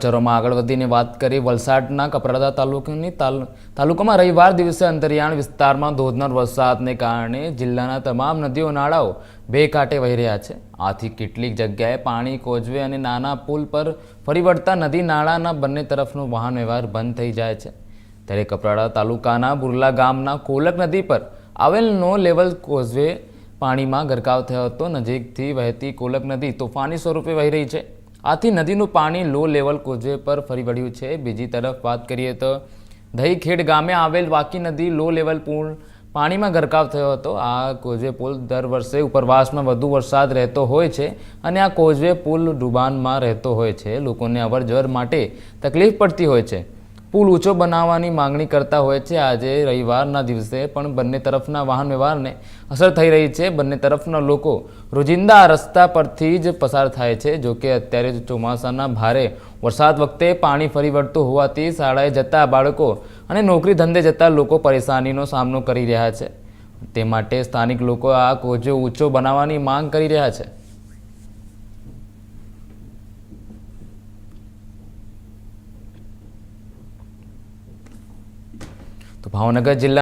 ચરોમાં આગળ વધીને વાત કરી, વલસાડના કપરાડા તાલુકાની તાલ- તાલુકામાં રવિવાર દિવસે અંતરિયાળ વિસ્તારમાં ધોધમાર વરસાદને કારણે જિલ્લાના તમામ નદીઓ નાળાઓ બે કાંઠે વહી રહ્યા છે. આથી કેટલીક જગ્યાએ પાણી કોજવે અને નાના પુલ પર ફરી વળતા નદી નાળાના બંને તરફનો વાહન વ્યવહાર બંધ થઈ જાય છે. ત્યારે કપરાડા તાલુકાના બુરલા ગામના કોલક નદી પર આવેલ નો લેવલ કોઝવે પાણીમાં ગરકાવ થયો હતો. નજીકથી વહેતી કોલક નદી તોફાની સ્વરૂપે વહી રહી છે. આથી નદીનું પાણી લો લેવલ કોજવે પર ફરી વળ્યું છે. બીજી તરફ વાત કરીએ તો દહીખેડ ગામે આવેલ વાકી નદી લો લેવલ પુલ પાણીમાં ગરકાવ થયો હતો. આ કોઝવે પુલ દર વર્ષે ઉપરવાસમાં વધુ વરસાદ રહેતો હોય છે અને આ કોઝવે પુલ ડુબાનમાં રહેતો હોય છે. લોકોને અવરજવર માટે તકલીફ પડતી હોય છે. પુલ ઊંચો બનાવવાની માંગણી કરતા હોય છે. આજે રવિવારના દિવસે પણ બંને તરફના વાહન વ્યવહારને અસર થઈ રહી છે. બંને તરફના લોકો રોજિંદા રસ્તા પરથી જ પસાર થાય છે. જોકે અત્યારે ચોમાસાના ભારે વરસાદ વખતે પાણી ફરી વળતું હોવાથી શાળાએ જતા બાળકો અને નોકરી ધંધે જતા લોકો પરેશાનીનો સામનો કરી રહ્યા છે. તે માટે સ્થાનિક લોકો આ કોજો ઊંચો બનાવવાની માંગ કરી રહ્યા છે. તો ભાવનગર જિલ્લા